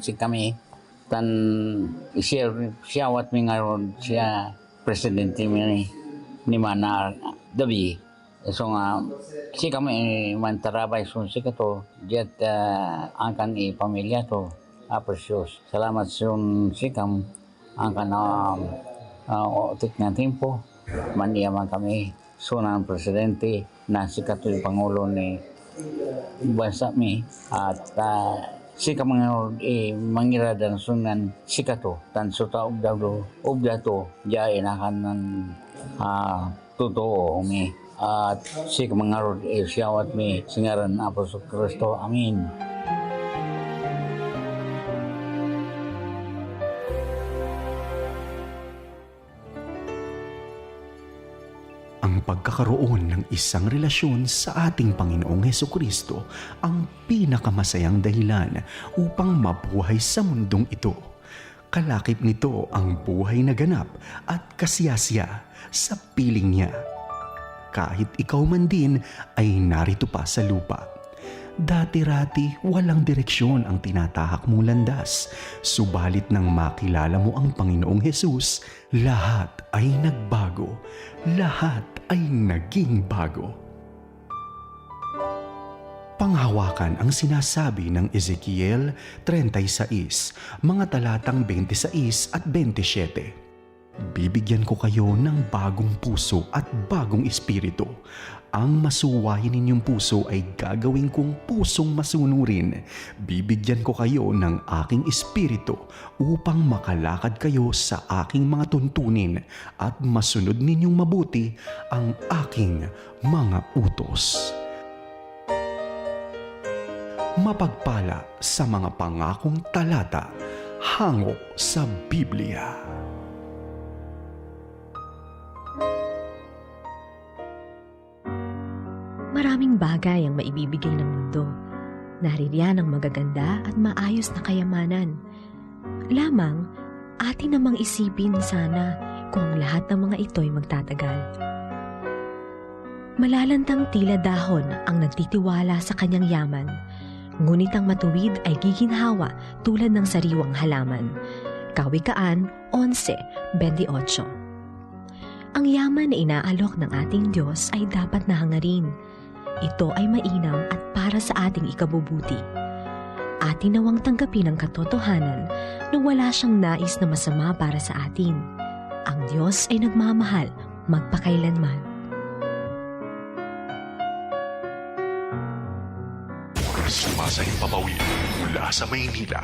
si kami tan siya siyawat mi ngayon siya presidente mi ni, mana dabi. So nga si kami mantarabay so si kato jet uh, angkan i pamilya to aprecious salamat sun si kam angkan uh, uh, otik na tempo maniya man kami sunang presidente na si kato pangulo ni bansa mi at uh, si ka mga eh, mangira dan sunan si kato tan suta ubda do ubda to ja inakan nan ah, totoo mi at si ka mga rod eh, siyawat mi singaran Apostol Kristo amin pagkakaroon ng isang relasyon sa ating Panginoong Heso Kristo ang pinakamasayang dahilan upang mabuhay sa mundong ito. Kalakip nito ang buhay na ganap at kasiyasya sa piling niya. Kahit ikaw man din ay narito pa sa lupa. Dati-rati walang direksyon ang tinatahak mong landas. Subalit nang makilala mo ang Panginoong Hesus, lahat ay nagbago. Lahat ay naging bago. Panghawakan ang sinasabi ng Ezekiel 36, mga talatang 26 at 27. Bibigyan ko kayo ng bagong puso at bagong espiritu. Ang masuwayin ninyong puso ay gagawin kong pusong masunurin. Bibigyan ko kayo ng aking espiritu upang makalakad kayo sa aking mga tuntunin at masunod ninyong mabuti ang aking mga utos. Mapagpala sa mga pangakong talata hango sa Biblia. Maraming bagay ang maibibigay ng mundo. Naririyan ang magaganda at maayos na kayamanan. Lamang, atin namang isipin sana kung lahat ng mga ito'y magtatagal. Malalantang tila dahon ang nagtitiwala sa kanyang yaman, ngunit ang matuwid ay giginhawa tulad ng sariwang halaman. Kawikaan 11.28 Ang yaman na inaalok ng ating Diyos ay dapat nahangarin. Ito ay mainam at para sa ating ikabubuti. Atin nawang tanggapin ang katotohanan na wala siyang nais na masama para sa atin. Ang Diyos ay nagmamahal magpakailanman. Sumasahing papawid mula sa Maynila.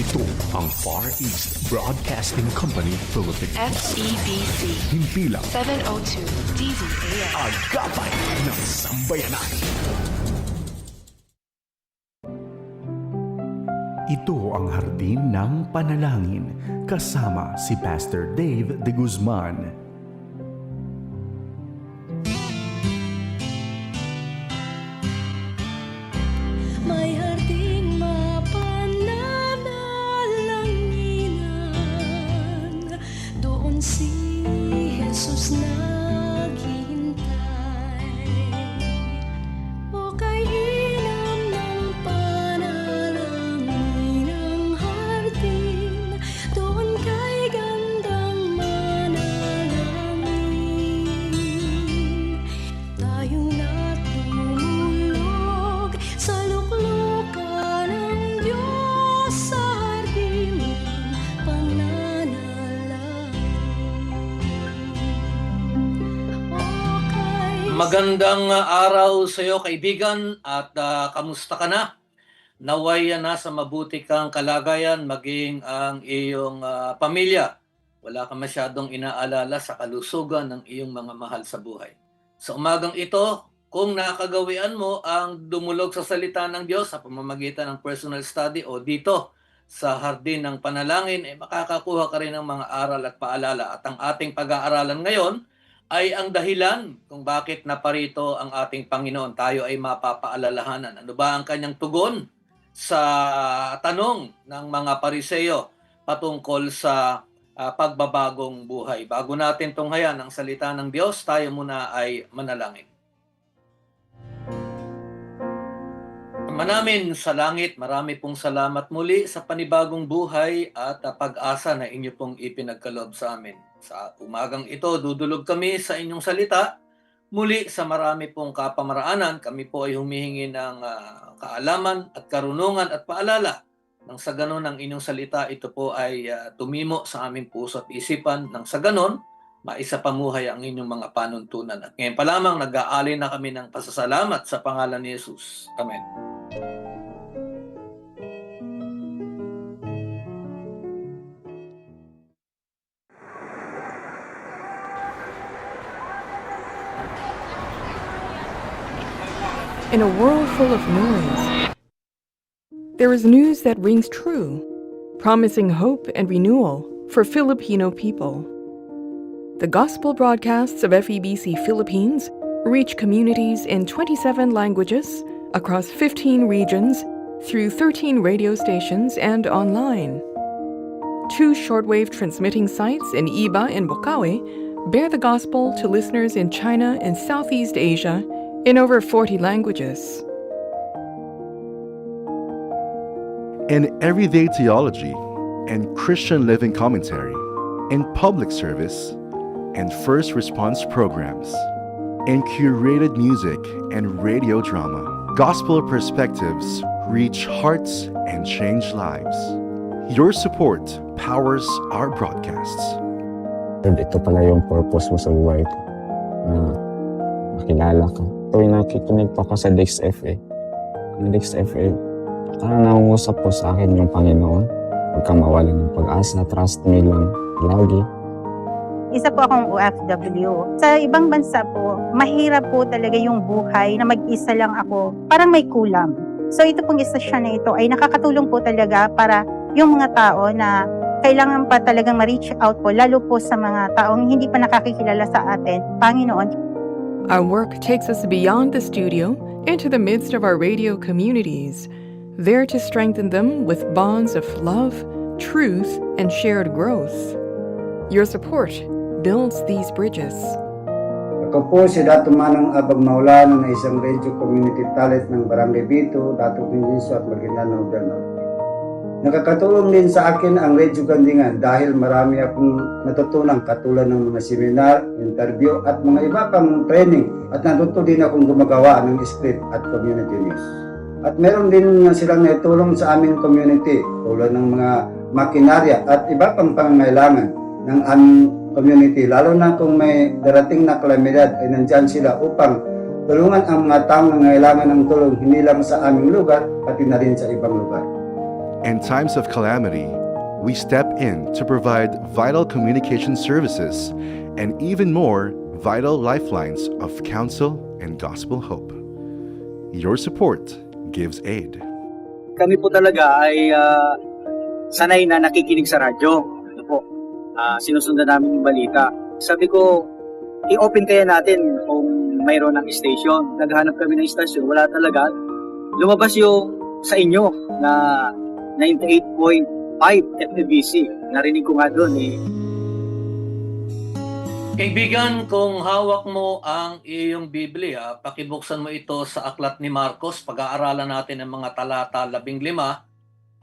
Ito ang Far East Broadcasting Company Philippines. FEBC Himpilang 702 DZAM. agapay ng sambayanan. Ito ang hardin ng panalangin kasama si Pastor Dave de Guzman. Magandang uh, araw sa iyo kaibigan at uh, kamusta ka na? Naway uh, nasa mabuti kang kalagayan maging ang iyong uh, pamilya. Wala ka masyadong inaalala sa kalusugan ng iyong mga mahal sa buhay. Sa umagang ito, kung nakagawian mo ang dumulog sa salita ng Diyos sa pamamagitan ng personal study o dito sa hardin ng panalangin, eh, makakakuha ka rin ng mga aral at paalala. At ang ating pag-aaralan ngayon ay ang dahilan kung bakit naparito ang ating Panginoon. Tayo ay mapapaalalahanan. Ano ba ang kanyang tugon sa tanong ng mga pariseyo patungkol sa ah, pagbabagong buhay. Bago natin tunghayan ang salita ng Diyos, tayo muna ay manalangin. Ama namin sa langit, marami pong salamat muli sa panibagong buhay at pag-asa na inyo pong ipinagkaloob sa amin. Sa umagang ito, dudulog kami sa inyong salita. Muli sa marami pong kapamaraanan, kami po ay humihingi ng ah, kaalaman at karunungan at paalala. Nang sa ganon ang inyong salita, ito po ay ah, tumimo sa aming puso at isipan. Nang sa ganon, maisa pamuhay ang inyong mga panuntunan. At ngayon pa lamang, nag-aali na kami ng pasasalamat sa pangalan ni Jesus. Amen. In a world full of noise, there is news that rings true, promising hope and renewal for Filipino people. The gospel broadcasts of FEBC Philippines reach communities in 27 languages across 15 regions through 13 radio stations and online. Two shortwave transmitting sites in Iba and Bokawe bear the gospel to listeners in China and Southeast Asia in over 40 languages. in everyday theology and Christian living commentary, in public service and first response programs, in curated music and radio drama. Gospel perspectives reach hearts and change lives. Your support powers our broadcasts. Lord, ito pala yung purpose mo sa buhay ko. Mm. Makilala ka. Tuwing nakikinig pa ako sa Dex FA, ang Dex FA, parang nangungusap po sa akin yung Panginoon. Huwag kang mawala ng pag-asa, trust me lang lagi. Isa po akong OFW. Sa ibang bansa po, mahirap po talaga yung buhay na mag-isa lang ako. Parang may kulang. So ito pong istasyon na ito ay nakakatulong po talaga para yung mga tao na kailangan pa talagang ma-reach out po, lalo po sa mga taong hindi pa nakakikilala sa atin. Panginoon, Our work takes us beyond the studio into the midst of our radio communities, there to strengthen them with bonds of love, truth, and shared growth. Your support builds these bridges. Ako po si Dato Manong Abag Maulano na isang radio community talent ng Barangay Bito, Dato Pindiso at Maguindanao del. Nakakatulong din sa akin ang Radio Gandingan dahil marami akong natutunan katulad ng mga seminar, interview at mga iba pang training at natuto din akong gumagawa ng script at community news. At meron din silang naitulong sa aming community tulad ng mga makinarya at iba pang pangangailangan ng aming community lalo na kung may darating na kalamidad ay nandyan sila upang tulungan ang mga taong nangailangan ng tulong hindi lang sa aming lugar pati na rin sa ibang lugar. In times of calamity, we step in to provide vital communication services and even more vital lifelines of counsel and gospel hope. Your support gives aid. kami po talaga ay ah, sanay na nakikinig sa radyo. Ano po, ah, sinusundan namin yung balita. Sabi ko, i-open kaya natin kung mayroon ng station. Naghanap kami ng station, wala talaga. Lumabas yung sa inyo na 98.5 FBC. Narinig ko nga doon eh, Kaibigan, kung hawak mo ang iyong Biblia, pakibuksan mo ito sa aklat ni Marcos. Pag-aaralan natin ang mga talata 15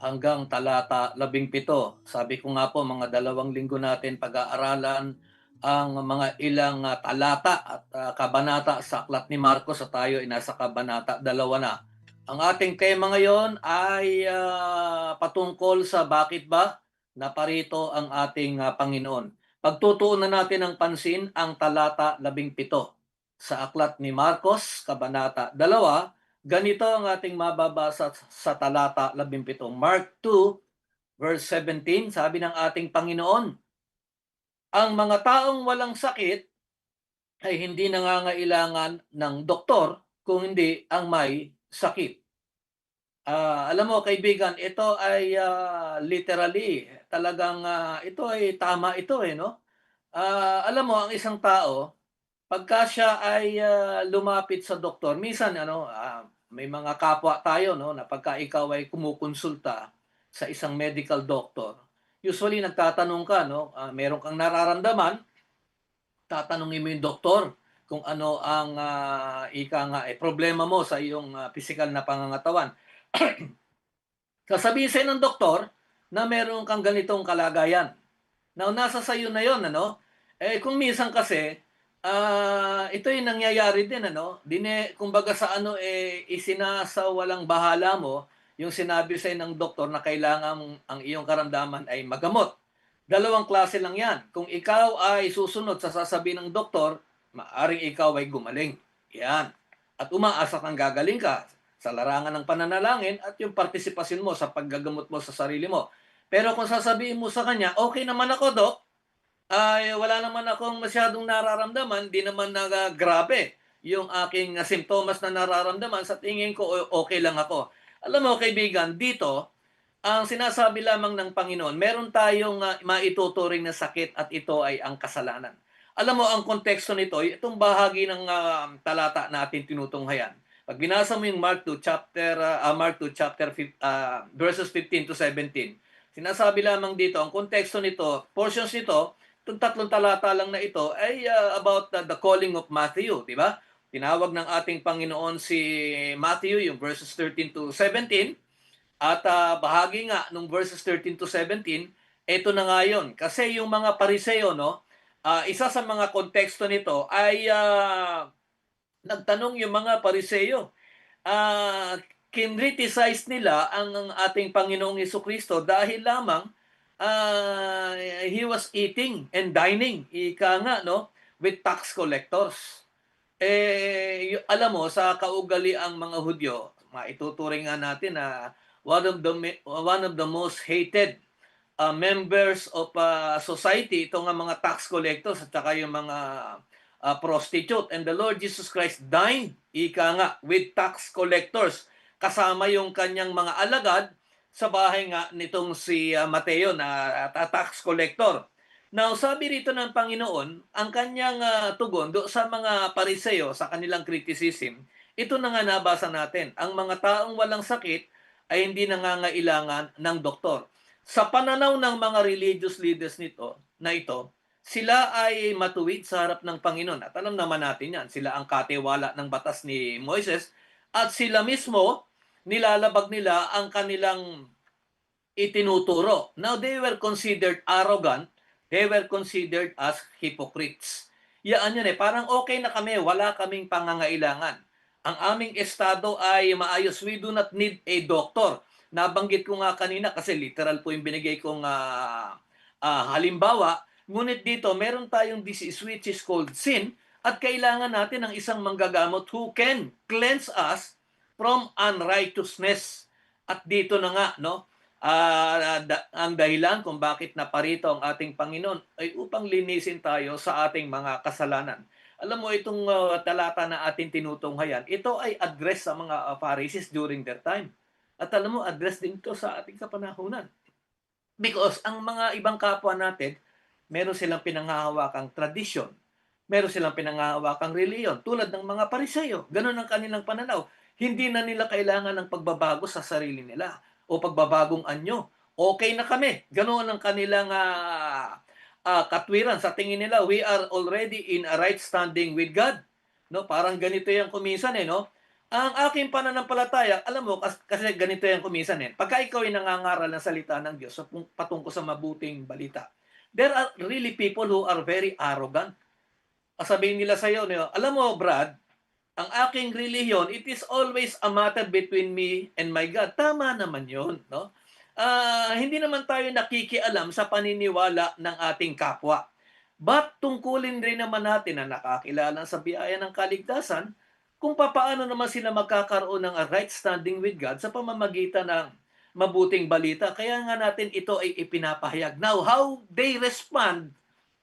hanggang talata 17. Sabi ko nga po, mga dalawang linggo natin pag-aaralan ang mga ilang ah, talata at ah, kabanata sa aklat ni Marcos at tayo ay nasa kabanata dalawa na. Ang ating tema ngayon ay ah, patungkol sa bakit ba naparito ang ating ah, Panginoon. Pagtutuunan natin ng pansin ang talata 17 sa aklat ni Marcos, kabanata 2. Ganito ang ating mababasa sa talata 17. Mark 2, verse 17, sabi ng ating Panginoon, Ang mga taong walang sakit ay hindi nangangailangan ng doktor kung hindi ang may sakit. Ah, alam mo kaibigan, ito ay ah, literally talagang ah, ito ay tama ito eh no. Ah, alam mo ang isang tao pagka siya ay ah, lumapit sa doktor, minsan ano ah, may mga kapwa tayo no na pagka ikaw ay kumukonsulta sa isang medical doctor, usually nagtatanong ka no, ah, meron kang nararamdaman, tatanungin mo yung doktor kung ano ang ah, ika nga eh, problema mo sa iyong ah, physical na pangangatawan. sasabihin sa'yo ng doktor na meron kang ganitong kalagayan. Now, nasa sayo na yon ano? Eh, kung minsan kasi, ah ito yung nangyayari din, ano? Dine, kumbaga sa ano, eh, isinasa walang bahala mo yung sinabi sa'yo ng doktor na kailangan ang iyong karamdaman ay magamot. Dalawang klase lang yan. Kung ikaw ay susunod sa sasabihin ng doktor, maaring ikaw ay gumaling. Yan. At umaasa kang gagaling ka sa larangan ng pananalangin at yung partisipasyon mo sa paggagamot mo sa sarili mo. Pero kung sasabihin mo sa kanya, okay naman ako, Dok, ay wala naman akong masyadong nararamdaman, di naman nagagrabe yung aking ah, simptomas na nararamdaman, sa tingin ko okay lang ako. Alam mo, kaibigan, dito, ang sinasabi lamang ng Panginoon, meron tayong ah, maituturing na sakit at ito ay ang kasalanan. Alam mo, ang konteksto nito, itong bahagi ng ah, talata na ating tinutunghayan. Pag binasa mo yung Mark 2 chapter ah, Mark 2 chapter ah, verses 15 to 17, sinasabi lamang dito, ang konteksto nito, portions nito, itong tatlong talata lang na ito ay ah, about the, the calling of Matthew, di ba? Tinawag ng ating Panginoon si Matthew, yung verses 13 to 17, at ah, bahagi nga nung verses 13 to 17, ito na nga yun. Kasi yung mga pariseo, no, ah, isa sa mga konteksto nito ay ah, nagtanong yung mga pariseo. Ah, kinriticize nila ang ating Panginoong Heso Kristo dahil lamang ah, he was eating and dining, ika nga, no, with tax collectors. Eh, alam mo, sa kaugali ang mga Hudyo, maituturing nga natin na one of the one of the most hated uh, members of uh, society ito nga mga tax collectors at saka yung mga uh, prostitute and the Lord Jesus Christ dined ika nga with tax collectors kasama yung kanyang mga alagad sa bahay nga nitong si uh, Mateo na uh, tax collector. Now, sabi rito ng Panginoon, ang kanyang uh, tugon do sa mga pariseo sa kanilang criticism, ito na nga nabasa natin. Ang mga taong walang sakit ay hindi nangangailangan ng doktor. Sa pananaw ng mga religious leaders nito, na ito, sila ay matuwid sa harap ng Panginoon. At alam naman natin yan, sila ang katiwala ng batas ni Moises at sila mismo, nilalabag nila ang kanilang itinuturo. Now, they were considered arrogant. They were considered as hypocrites. Yaan yun eh, parang okay na kami, wala kaming pangangailangan. Ang aming estado ay maayos. We do not need a doctor. Nabanggit ko nga kanina kasi literal po yung binigay kong ah, ah, halimbawa. Ngunit dito, meron tayong disease which is called sin at kailangan natin ng isang manggagamot who can cleanse us from unrighteousness. At dito na nga, no? Ah, da- ang dahilan kung bakit naparito ang ating Panginoon ay upang linisin tayo sa ating mga kasalanan. Alam mo itong uh, talata na ating tinutunghayan, ito ay address sa mga uh, Pharisees during their time. At alam mo, address din ito sa ating kapanahunan. Because ang mga ibang kapwa natin, meron silang pinanghahawakang tradisyon. Meron silang pinanghahawakang reliyon. Tulad ng mga Pariseo. Ganon ang kanilang pananaw. Hindi na nila kailangan ng pagbabago sa sarili nila o pagbabagong anyo. Okay na kami. Ganon ang kanilang ah, ah, katwiran. Sa tingin nila, we are already in a right standing with God. No, parang ganito yung kumisan eh, no? Ang aking pananampalataya, alam mo, kas- kasi ganito yung kumisan eh. Pagka ikaw ay nangangaral ng salita ng Diyos patungkol sa mabuting balita, there are really people who are very arrogant. Sabihin nila sa iyo, no, alam mo, Brad, ang aking relihiyon, it is always a matter between me and my God. Tama naman yon, no? Ah, hindi naman tayo nakikialam sa paniniwala ng ating kapwa. But tungkulin rin naman natin na nakakilala sa biyaya ng kaligtasan kung papaano naman sila magkakaroon ng right standing with God sa pamamagitan ng mabuting balita. Kaya nga natin ito ay ipinapahayag. Now, how they respond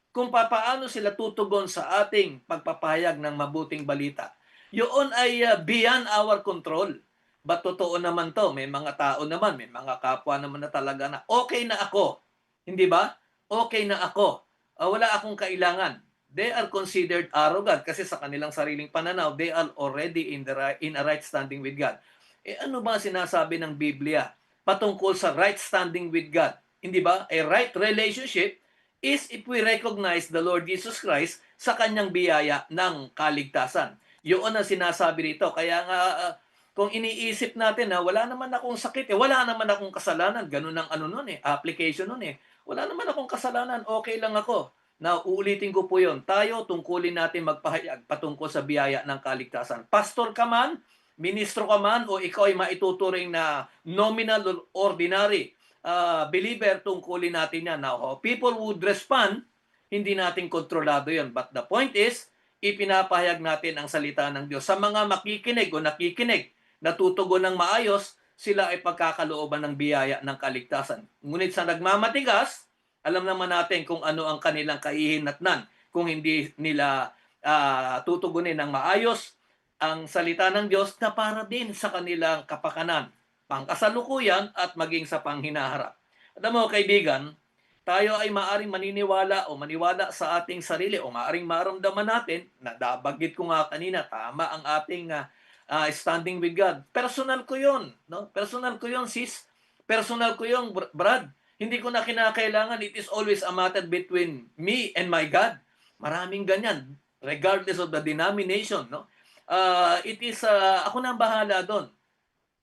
kung papaano sila tutugon sa ating pagpapahayag ng mabuting balita. Yun ay uh, beyond our control. But totoo naman to, may mga tao naman, may mga kapwa naman na talaga na okay na ako. Hindi ba? Okay na ako. Ah, wala akong kailangan. They are considered arrogant kasi sa kanilang sariling pananaw, they are already in the right, in a right standing with God. Eh ano ba sinasabi ng Biblia patungkol sa right standing with God? Hindi ba? A right relationship is if we recognize the Lord Jesus Christ sa kanyang biyaya ng kaligtasan. Yun ang sinasabi rito. Kaya nga, uh, kung iniisip natin na wala naman akong sakit, eh, wala naman akong kasalanan, ganun ang ano nun eh, application nun eh. Wala naman akong kasalanan, okay lang ako. Na uulitin ko po yon. Tayo, tungkulin natin magpahayag patungkol sa biyaya ng kaligtasan. Pastor ka man, ministro ka man, o ikaw ay maituturing na nominal or ordinary uh, believer, tungkulin natin yan. Now, people would respond, hindi natin kontrolado yon. But the point is, ipinapahayag natin ang salita ng Diyos. Sa mga makikinig o nakikinig, natutugon ng maayos, sila ay pagkakalooban ng biyaya ng kaligtasan. Ngunit sa nagmamatigas, alam naman natin kung ano ang kanilang kahihinatnan kung hindi nila ah, tutugunin ng maayos ang salita ng Diyos na para din sa kanilang kapakanan, pangkasalukuyan at maging sa panghinaharap. Alam mo kaibigan, tayo ay maaring maniniwala o maniwala sa ating sarili o maaring maramdaman natin na nabanggit ko nga kanina, tama ang ating ah, ah, standing with God. Personal ko 'yon, no? Personal ko 'yon, sis. Personal ko br- Brad. Hindi ko na kinakailangan. It is always a matter between me and my God. Maraming ganyan, regardless of the denomination, no? Ah, it is ah, ako na ang bahala doon.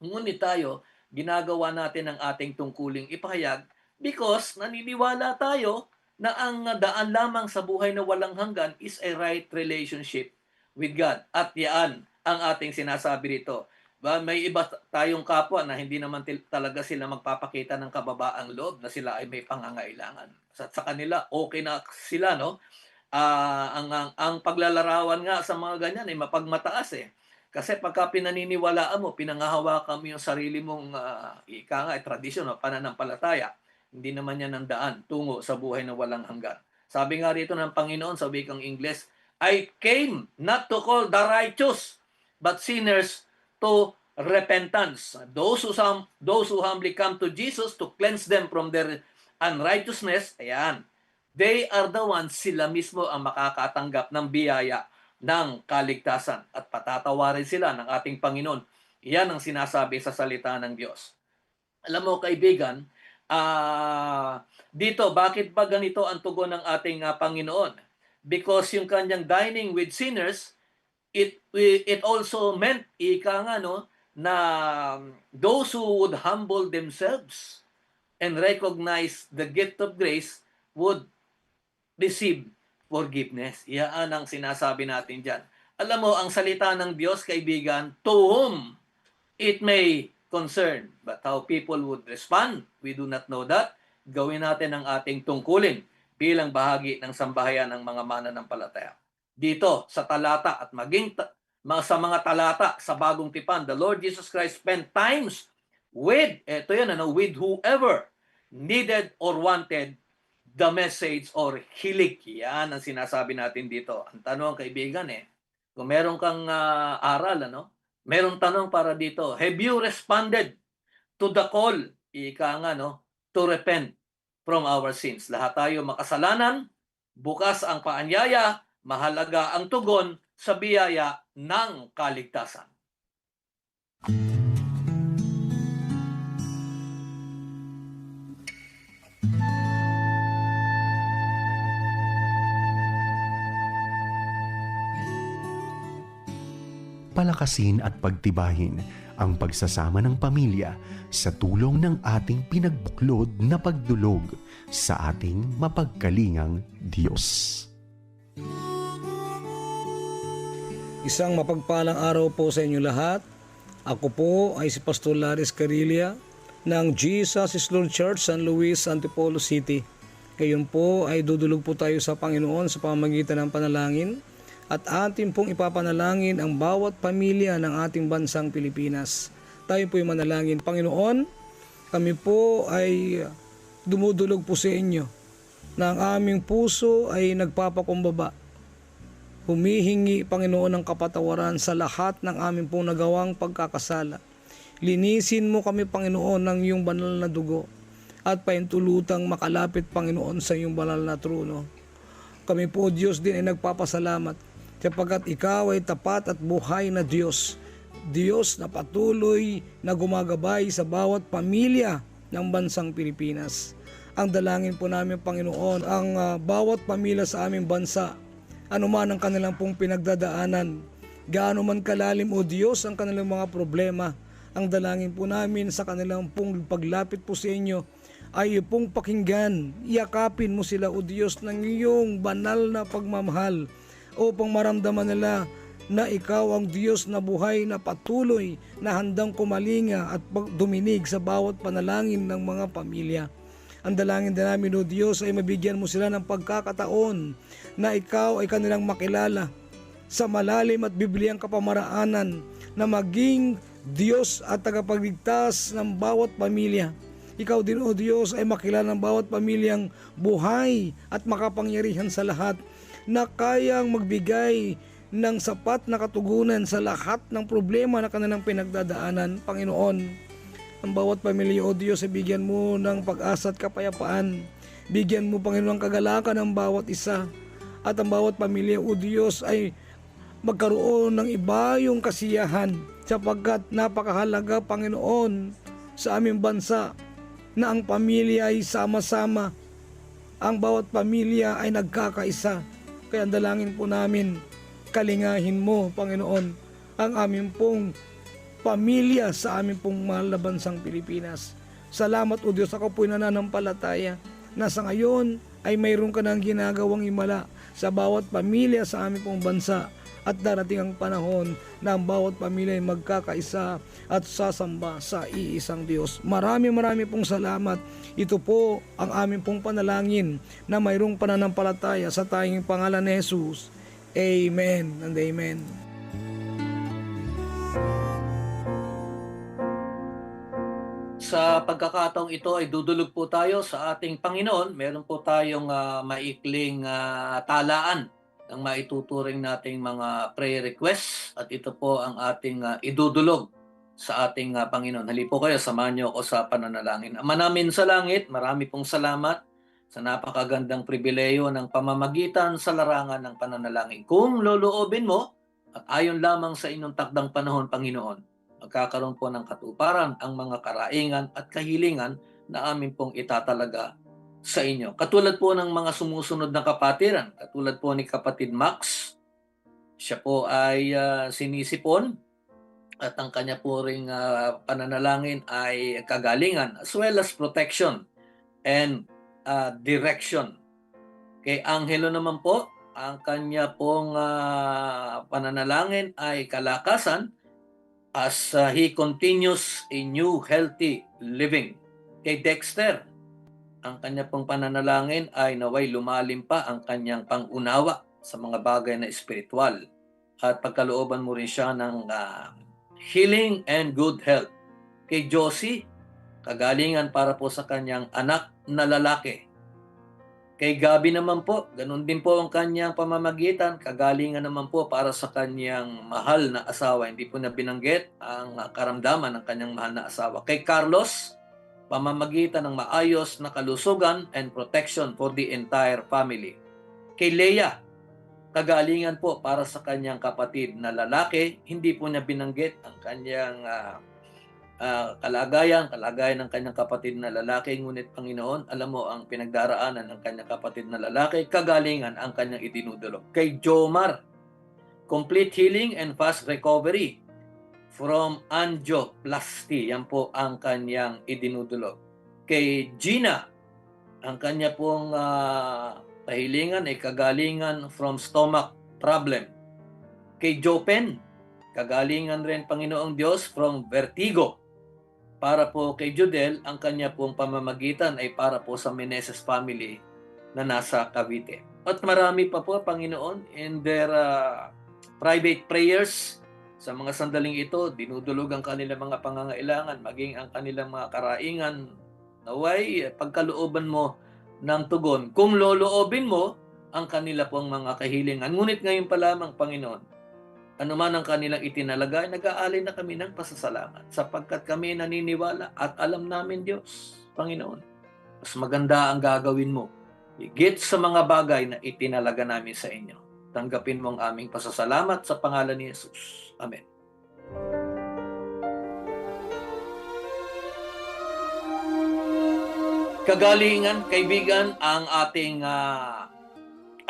Ngunit tayo, ginagawa natin ang ating tungkuling ipahayag because naniniwala tayo na ang daan lamang sa buhay na walang hanggan is a right relationship with God. At yan ang ating sinasabi dito. Ba, may iba tayong kapwa na hindi naman talaga sila magpapakita ng kababaang loob na sila ay may pangangailangan. Sa, sa kanila, okay na sila, no? Ah, ang, ang, ang paglalarawan nga sa mga ganyan ay mapagmataas eh. Kasi pagka pinaniniwalaan mo, pinangahawakan mo yung sarili mong ah, ika nga, eh, tradisyon o pananampalataya, hindi naman yan ang daan tungo sa buhay na walang hanggan. Sabi nga rito ng Panginoon sa wikang Ingles, I came not to call the righteous, but sinners to repentance. Those who, hum- those who humbly come to Jesus to cleanse them from their unrighteousness, ayan, they are the ones, sila mismo ang makakatanggap ng biyaya ng kaligtasan at patatawarin sila ng ating Panginoon. Iyan ang sinasabi sa salita ng Diyos. Alam mo kaibigan, ah dito bakit ba ganito ang tugon ng ating ah, Panginoon? Because yung kanyang dining with sinners, it it also meant ika nga no na those who would humble themselves and recognize the gift of grace would receive forgiveness. Iyan ang sinasabi natin diyan. Alam mo, ang salita ng Diyos, kaibigan, to whom it may concern. But how people would respond, we do not know that. Gawin natin ang ating tungkulin bilang bahagi ng sambahayan ng mga mananampalataya. Dito sa talata at maging ta- sa mga talata sa bagong tipan, the Lord Jesus Christ spent times with, eto yan, ano, with whoever needed or wanted the message or hilik. Yan ang sinasabi natin dito. Ang tanong, kaibigan, eh, kung meron kang ah, aral, ano, meron tanong para dito. Have you responded to the call, ika nga, no, to repent from our sins? Lahat tayo makasalanan, bukas ang paanyaya, mahalaga ang tugon sa biyaya ng kaligtasan. palakasin at pagtibayin ang pagsasama ng pamilya sa tulong ng ating pinagbuklod na pagdulog sa ating mapagkalingang Diyos. Isang mapagpalang araw po sa inyo lahat. Ako po ay si Pastor Laris Carilia ng Jesus is Lord Church San Luis, Antipolo City. Ngayon po ay dudulog po tayo sa Panginoon sa pamamagitan ng panalangin at atin pong ipapanalangin ang bawat pamilya ng ating bansang Pilipinas. Tayo po ay manalangin. Panginoon, kami po ay dumudulog po sa inyo na ang aming puso ay nagpapakumbaba Humihingi, Panginoon, ng kapatawaran sa lahat ng aming pong nagawang pagkakasala. Linisin mo kami, Panginoon, ng iyong banal na dugo at paintulutang makalapit, Panginoon, sa iyong banal na trono. Kami po, Diyos, din ay nagpapasalamat sapagkat ikaw ay tapat at buhay na Diyos. Diyos na patuloy na gumagabay sa bawat pamilya ng bansang Pilipinas. Ang dalangin po namin, Panginoon, ang ah, bawat pamilya sa aming bansa anuman ang kanilang pong pinagdadaanan, gaano man kalalim o Diyos ang kanilang mga problema. Ang dalangin po namin sa kanilang pong paglapit po sa inyo ay pong pakinggan, yakapin mo sila o Diyos ng iyong banal na pagmamahal upang maramdaman nila na ikaw ang Diyos na buhay na patuloy na handang kumalinga at duminig sa bawat panalangin ng mga pamilya. Ang dalangin din namin o Diyos ay mabigyan mo sila ng pagkakataon na ikaw ay kanilang makilala sa malalim at bibliyang kapamaraanan na maging Diyos at tagapagligtas ng bawat pamilya. Ikaw din o Diyos ay makilala ng bawat pamilyang buhay at makapangyarihan sa lahat na kayang magbigay ng sapat na katugunan sa lahat ng problema na kanilang pinagdadaanan, Panginoon. Ang bawat pamilya o Diyos ay bigyan mo ng pag-asa at kapayapaan. Bigyan mo, Panginoon, ang kagalakan ng bawat isa. At ang bawat pamilya o Diyos ay magkaroon ng iba yung kasiyahan sapagkat napakahalaga, Panginoon, sa aming bansa na ang pamilya ay sama-sama. Ang bawat pamilya ay nagkakaisa. Kaya ang dalangin po namin, kalingahin mo, Panginoon, ang aming pong pamilya sa aming pong mahal na bansang Pilipinas. Salamat o Diyos, ako po'y nananampalataya na sa ngayon ay mayroon ka ng ginagawang himala sa bawat pamilya sa aming pong bansa at darating ang panahon na ang bawat pamilya ay magkakaisa at sasamba sa iisang Diyos. Marami marami pong salamat. Ito po ang aming pong panalangin na mayroong pananampalataya sa tayong pangalan ni Jesus. Amen and Amen. Pagkakataong ito ay dudulog po tayo sa ating Panginoon. Meron po tayong ah, maikling ah, talaan ng maituturing nating mga prayer requests at ito po ang ating ah, idudulog sa ating ah, Panginoon. Hali po kayo, samahan niyo ako sa pananalangin. Ama namin sa langit, marami pong salamat sa napakagandang pribileyo ng pamamagitan sa larangan ng pananalangin. Kung loloobin mo at ayon lamang sa inyong takdang panahon, Panginoon, magkakaroon po ng katuparan ang mga karaingan at kahilingan na amin pong itatalaga sa inyo. Katulad po ng mga sumusunod na kapatiran, katulad po ni kapatid Max, siya po ay ah, sinisipon at ang kanya po ring ah, pananalangin ay kagalingan as well as protection and ah, direction. Kay Angelo naman po, ang kanya pong ah, pananalangin ay kalakasan as uh, he continues a new healthy living. Kay Dexter, ang kanya pong pananalangin ay naway lumalim pa ang kanyang pangunawa sa mga bagay na espiritual at pagkalooban mo rin siya ng ah, healing and good health. Kay Josie, kagalingan para po sa kanyang anak na lalaki. Kay Gabi naman po, ganun din po ang kanyang pamamagitan. Kagalingan naman po para sa kanyang mahal na asawa. Hindi po na binanggit ang karamdaman ng kanyang mahal na asawa. Kay Carlos, pamamagitan ng maayos na kalusugan and protection for the entire family. Kay Leia, kagalingan po para sa kanyang kapatid na lalaki. Hindi po niya binanggit ang kanyang ah, ah, kalagayan, kalagayan ng kanyang kapatid na lalaki. Ngunit Panginoon, alam mo ang pinagdaraanan ng kanyang kapatid na lalaki, kagalingan ang kanyang idinudulog. Kay Jomar, complete healing and fast recovery from angioplasty. Yan po ang kanyang idinudulog. Kay Gina, ang kanya pong ah, kahilingan ay kagalingan from stomach problem. Kay Jopen, kagalingan rin Panginoong Diyos from vertigo. Para po kay Judel, ang kanya pong pamamagitan ay para po sa Meneses family na nasa Cavite. At marami pa po, Panginoon, in their ah, private prayers sa mga sandaling ito, dinudulog ang kanilang mga pangangailangan, maging ang kanilang mga karaingan. Naway, pagkalooban mo ng tugon, kung loloobin mo ang kanila pong mga kahilingan. Ngunit ngayon pa lamang, Panginoon, ano man ang kanilang itinalaga, nag-aalay na kami ng pasasalamat sapagkat kami naniniwala at alam namin, Diyos, Panginoon, mas maganda ang gagawin mo higit sa mga bagay na itinalaga namin sa inyo. Tanggapin mo ang aming pasasalamat sa pangalan ni Jesus. Amen. Kagalingan, kaibigan, ang ating ah,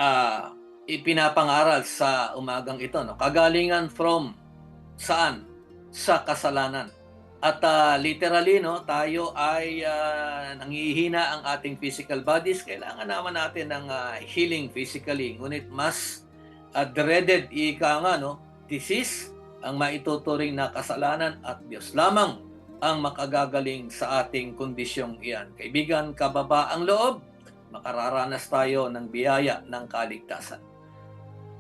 ah, ipinapangaral sa umagang ito. No? Kagalingan from saan? Sa kasalanan. At ah, literally, no, tayo ay ah, nangihina ang ating physical bodies. Kailangan naman natin ng ah, healing physically. Ngunit mas ah, dreaded, ika nga, no, disease ang maituturing na kasalanan at Diyos lamang ang makagagaling sa ating kondisyong iyan. Kaibigan, kababa ang loob, makararanas tayo ng biyaya ng kaligtasan.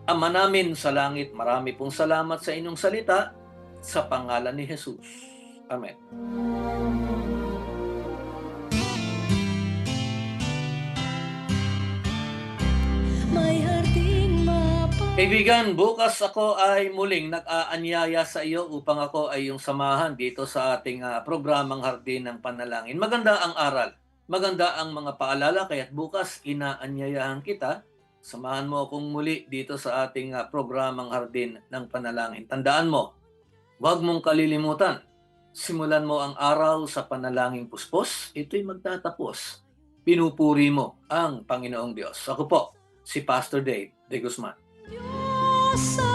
Ama namin sa langit, marami pong salamat sa inyong salita sa pangalan ni Jesus. Amen. Kaibigan, bukas ako ay muling nag-aanyaya sa iyo upang ako ay yung samahan dito sa ating ah, programang Hardin ng Panalangin. Maganda ang aral. Maganda ang mga paalala kaya't bukas inaanyayahan kita. Samahan mo akong muli dito sa ating ah, programang Hardin ng Panalangin. Tandaan mo, huwag mong kalilimutan. Simulan mo ang araw sa panalangin puspos, ito'y magtatapos. Pinupuri mo ang Panginoong Diyos. Ako po, si Pastor Dave de Guzman. Diyos